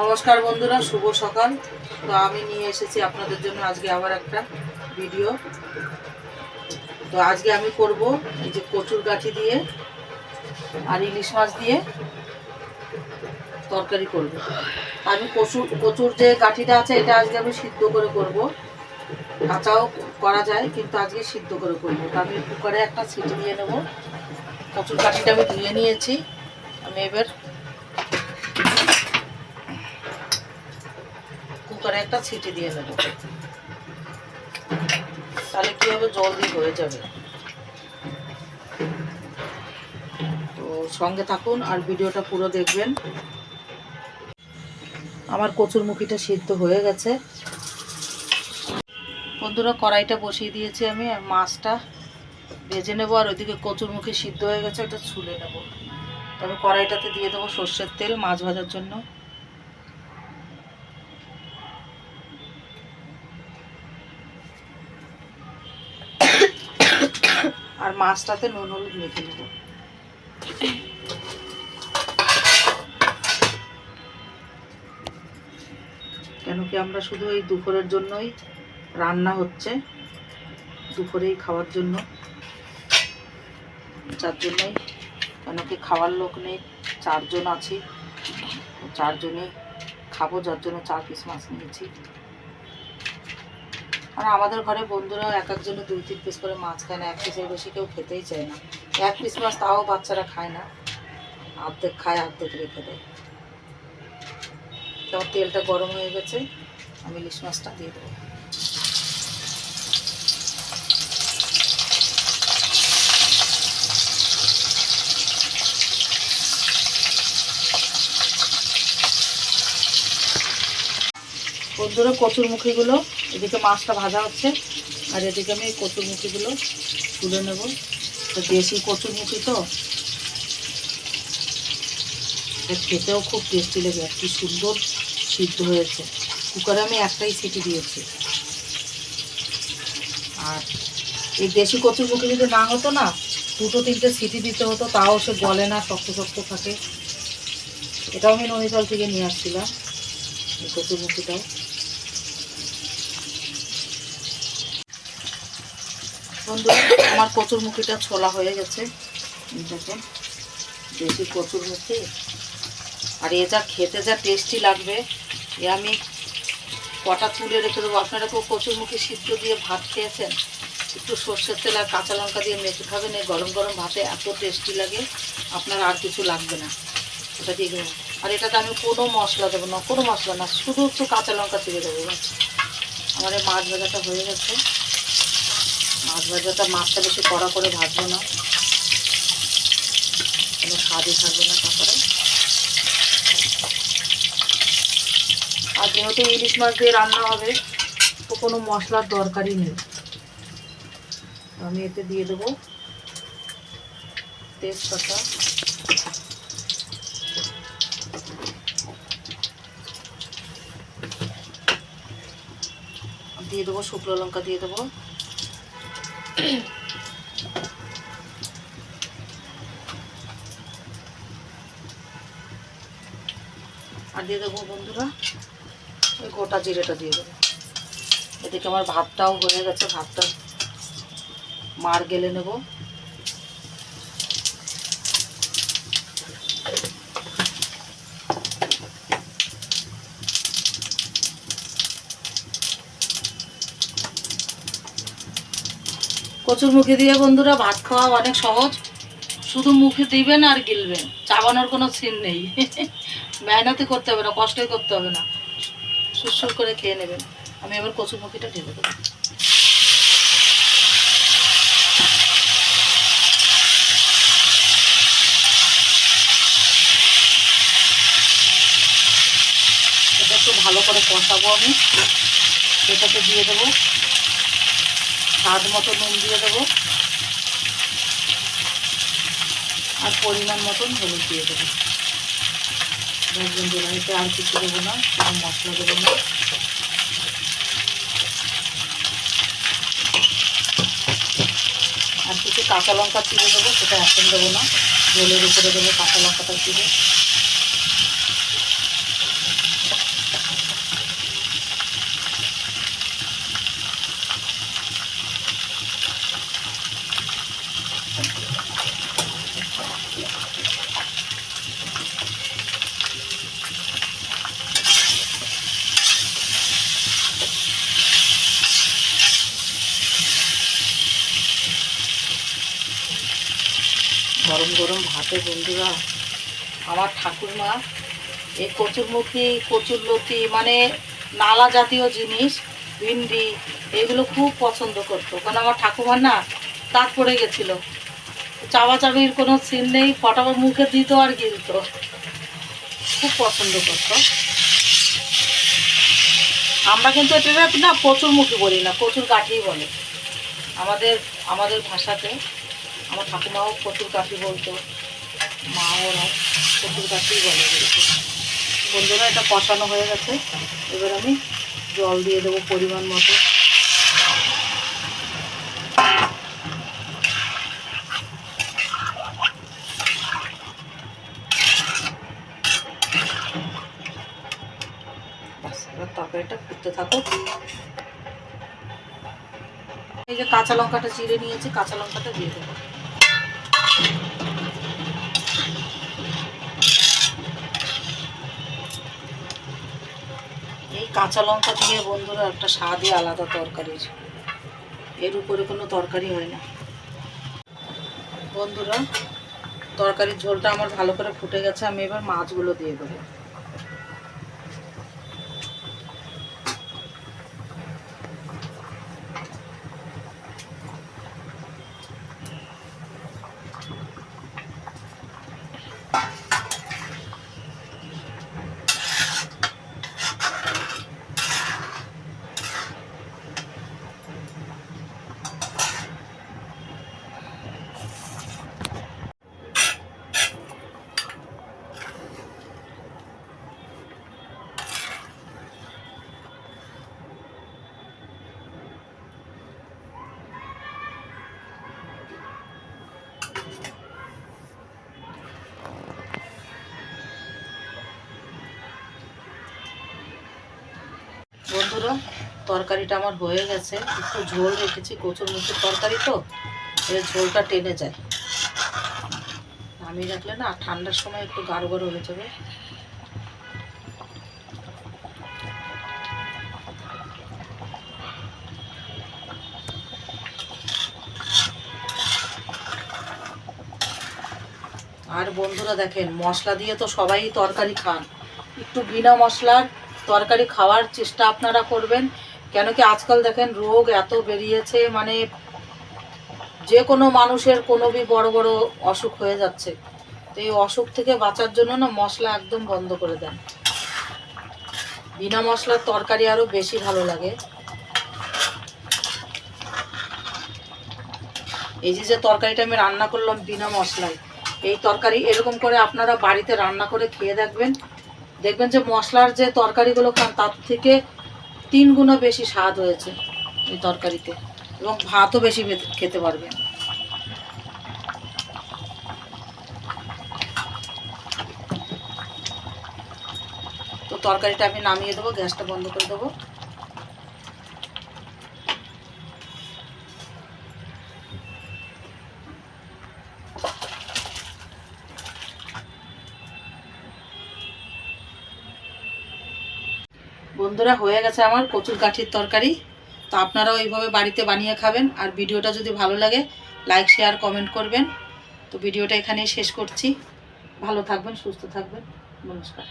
নমস্কার বন্ধুরা, শুভ সকাল। তো আমি নিয়ে এসেছি আপনাদের জন্য আজকে আবার একটা ভিডিও তো আজকে আমি করব এই যে কচুর গাঠি দিয়ে আর ইলিশ মাছ দিয়ে তরকারি করব। আমি কচুর কচুর যে গাঠিটা আছে, এটা আজকে আমি সিদ্ধ করে করব। কাঁচাও করা যায়, কিন্তু আজকে সিদ্ধ করে করব। তো আমি কুকারে একটা সিটি দিয়ে নেব। কচুর গাঠিটা আমি ধুয়ে নিয়েছি। আমি এবার কুকারে একটা ছিটি দিয়ে নেব। তাহলে কি হবে? জলদি হয়ে যাবে। তো সঙ্গে থাকুন আর ভিডিওটা পুরো দেখবেন। আমার কচুর মুখিটা সিদ্ধ হয়ে গেছে। বন্ধুরা, কড়াইটা বসিয়ে দিয়েছি আমি আর মাছটা ভেজে নেব আর ওইদিকে কচুর মুখি সিদ্ধ হয়ে গেছে, ওটা ছুলে নেব। তবে কড়াইটাতে দিয়ে দেবো সর্ষের তেল মাছ ভাজার জন্য। আর মাছটাতে নুন হলুদ মেখে নেব। কেন কি আমরা শুধু এই দুপুরের জন্যই রান্না হচ্ছে, দুপুরেই খাওয়ার জন্য। যার জন্যই কেন কি খাওয়ার লোক নেই, চারজন আছি চারজনে খাব, যার জন্য চার পিস মাছ নিয়েছি। আর আমাদের ঘরে বন্ধুরা এক একজনে দুই তিন পিস করে মাছ খায় না, এক পিসের বেশি কেউ খেতেই চায় না। এক পিস মাছ তাও বাচ্চারা খায় না। অর্ধেক খায় অর্ধেক রেখে দেয়। তো তেলটা গরম হয়ে গেছে, আমি ইলিশ মাছটা দিয়ে দেবো। বন্ধুরা কচুর মুখিগুলো এদিকে মাছটা ভাজা হচ্ছে, আর এদিকে আমি কচুর মুখিগুলো তুলে নেব। তো দেশি কচুর মুখি তো খেতেও খুব টেস্টি লেগে কি সুন্দর সিদ্ধ হয়েছে। কুকারে আমি একটাই সিটি দিয়েছি। আর এই দেশি কচুর মুখি যদি না হতো না, দুটো তিনটে সিটি দিতে হতো, তাও সে গলে না, শক্ত শক্ত থাকে। এটাও আমি নৈনিতাল থেকে নিয়ে আসছিলাম, এই কচুর মুখিটাও বন্ধুরা, আমার কচুর মুখিটা ছোলা হয়ে গেছে। দেখেন দেশি কচুর মুখি। আর এ যা খেতে যা টেস্টি লাগবে। এ আমি কটা তুলে রেখে দেবো। আপনারা কেউ কচুর মুখি সিদ্ধ দিয়ে ভাত খেয়েছেন? একটু সর্ষের তেল আর কাঁচা লঙ্কা দিয়ে মেখে খাবেন। এই গরম গরম ভাতে এত টেস্টি লাগে, আপনার আর কিছু লাগবে না। ওটা দিয়ে দেবো। আর এটাতে আমি কোনো মশলা দেবো না, কোনো মশলা না, শুধু একটু কাঁচা লঙ্কা চিড়ে দেবো আমার এই মাছ ভাজাটা হয়ে গেছে। মাছ ভাজাটা মাছটা বেশি কড়া করে ভাজবো না। কোনো স্বাদই থাকবে না তারপরে। আর যেহেতু ইলিশ মাছ দিয়ে রান্না হবে, তো কোনো মশলার দরকারই নেই। আমি এতে দিয়ে দেবো তেজপাতা। দিয়ে দেবো শুকনো লঙ্কা দিয়ে দেবো। দিয়ে দেবো বন্ধুরা। ওই গোটা জিরেটা দিয়ে দেবো। এদিকে আমার ভাতটাও হয়ে গেছে, ভাতটা মার গেলে নেব। কচুর মুখে দিয়ে বন্ধুরা ভাত খাওয়া অনেক সহজ। শুধু মুখে দিবেন আর গিলবেন, চাবানোর কোনো সিন নেই। মেহনতি করতে হবে না, কষ্টই করতে হবে না। সুরসুর করে খেয়ে নেবেন। আমি এবার কচুর মুখিটা ঢেলে দেবো। এটা একটু ভালো করে কষাবো আমি। এটাকে দিয়ে দেবো। স্বাদ মতো নুন দিয়ে দেবো। আর পরিমাণ মতন হলুদ দিয়ে দেবো। দেখবেন বিলাহিতে আর কিছু দেবো না, কোনো মশলা দেবো না। আর কিছু কাঁচা লঙ্কা চিড়ে দেবো, সেটা এখন দেবো না। জলের উপরে দেবো কাঁচা লঙ্কাটা চিড়ে। গরম গরম ভাতে বন্ধুরা, আমার ঠাকুরমা এই কচুরমুখী, কচুরলতি মানে নালা জাতীয় জিনিস, ভিন্ডি, এগুলো খুব পছন্দ করতো। কারণ আমার ঠাকুমার না দাঁত পড়ে গেছিল। চাবাচাবির কোনো সিন নেই, ফটাফট মুখে দিত আর গিলত। খুব পছন্দ করতো। আমরা কিন্তু এটা না কচুর মুখী বলি না, কচুর কাঠিই বলে। আমাদের আমাদের ভাষাতে আমার ঠাকুমাও কচুর কাঠি বলতো মা ওরা কচুর কাঠিই বলে। বন্ধুরা, এটা কষানো হয়ে গেছে। এবার আমি জল দিয়ে দেবো পরিমাণ মতো। তরকারিটা ফুটতে থাকুক। এই যে কাঁচা লঙ্কাটা চিড়ে নিয়েছি, কাঁচা লঙ্কাটা দিয়ে দেবো। এই কাঁচা লঙ্কা দিয়ে বন্ধুরা একটা স্বাদই আলাদা তরকারির এর উপরে কোনো তরকারি হয় না। বন্ধুরা, তরকারির ঝোলটা আমার ভালো করে ফুটে গেছে, আমি এবার মাছগুলো দিয়ে দেবো। বন্ধুরা, তরকারিটা আমার হয়ে গেছে। একটু ঝোল রেখেছি, কচুর মুখের তরকারি তো, এর ঝোলটা টেনে যায়। আমি রাখলে না, ঠান্ডার সময় একটু গাঢ় গাঢ় হয়ে যাবে। আর বন্ধুরা দেখেন, মশলা দিয়ে তো সবাই তরকারি খান। একটু বিনা মশলার তরকারি খাওয়ার চেষ্টা আপনারা করবেন। কেন কি আজকাল দেখেন রোগ এত বেরিয়েছে মানে যে কোনো মানুষের কোনো বি বড় বড় অসুখ হয়ে যাচ্ছে। তো এই অসুখ থেকে বাঁচার জন্য না মশলা একদম বন্ধ করে দেন। বিনা মশলার তরকারি আরও বেশি ভালো লাগে। এই যে যে তরকারিটা আমি রান্না করলাম বিনা মশলায়, এই তরকারি এরকম করে আপনারা বাড়িতে রান্না করে খেয়ে দেখবেন। দেখবেন যে মশলার যে তরকারিগুলো খান, তার থেকে তিন গুণ বেশি স্বাদ হয়েছে এই তরকারিতে এবং ভাতও বেশি খেতে পারবেন। তো তরকারিটা আমি নামিয়ে দেবো, গ্যাসটা বন্ধ করে দেবো। বন্ধুরা, হয়ে গেছে আমার কচুর কাঠির তরকারি। তো আপনারাও এইভাবে বাড়িতে বানিয়ে খাবেন। আর ভিডিওটা যদি ভালো লাগে লাইক শেয়ার কমেন্ট করবেন। তো ভিডিওটা এখানেই শেষ করছি। ভালো থাকবেন, সুস্থ থাকবেন। নমস্কার।